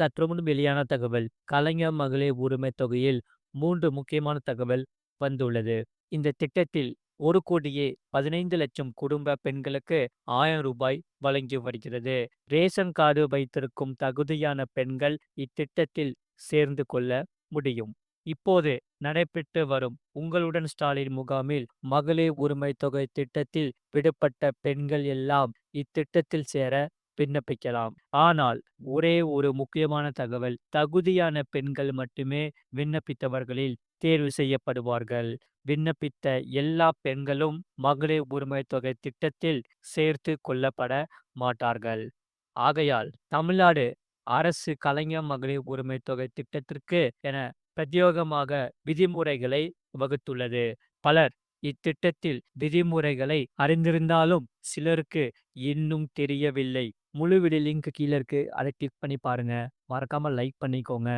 சற்று முன் வெளியான தகவல். கலைஞர் மகளிர் உரிமை தொகையில் மூன்று முக்கியமான தகவல் வந்துள்ளது. இந்த திட்டத்தில் ஒரு கோடியே பதினைந்து லட்சம் குடும்ப பெண்களுக்கு ஆயிரம் ரூபாய் வழங்கி வருகிறது. ரேஷன் கார்டு வைத்திருக்கும் தகுதியான பெண்கள் இத்திட்டத்தில் சேர்ந்து கொள்ள முடியும். இப்போது நடைபெற்று வரும் உங்களுடன் ஸ்டாலின் முகாமில் மகளிர் உரிமை தொகை திட்டத்தில் விடுபட்ட பெண்கள் எல்லாம் இத்திட்டத்தில் சேர விண்ணப்பிக்கலாம். ஆனால் ஒரே ஒரு முக்கியமான தகவல் தகுதியான பெண்கள் மட்டுமே விண்ணப்பித்தவர்களில் தேர்வு செய்யப்படுவார்கள். விண்ணப்பித்த எல்லா பெண்களும் மகளிர் உரிமை தொகை திட்டத்தில் சேர்த்து கொள்ளப்பட மாட்டார்கள். ஆகையால் தமிழ்நாடு அரசு கலைஞர் மகளிர் உரிமை தொகை திட்டத்திற்கு என பிரத்யோகமாக விதிமுறைகளை வகுத்துள்ளது. பலர் இத்திட்டத்தில் விதிமுறைகளை அறிந்திருந்தாலும் சிலருக்கு இன்னும் தெரியவில்லை. முழு வீடியோ லிங்க் கீழே இருக்கு. அதை கிளிக் பண்ணி பாருங்க. மறக்காம லைக் பண்ணிக்கோங்க.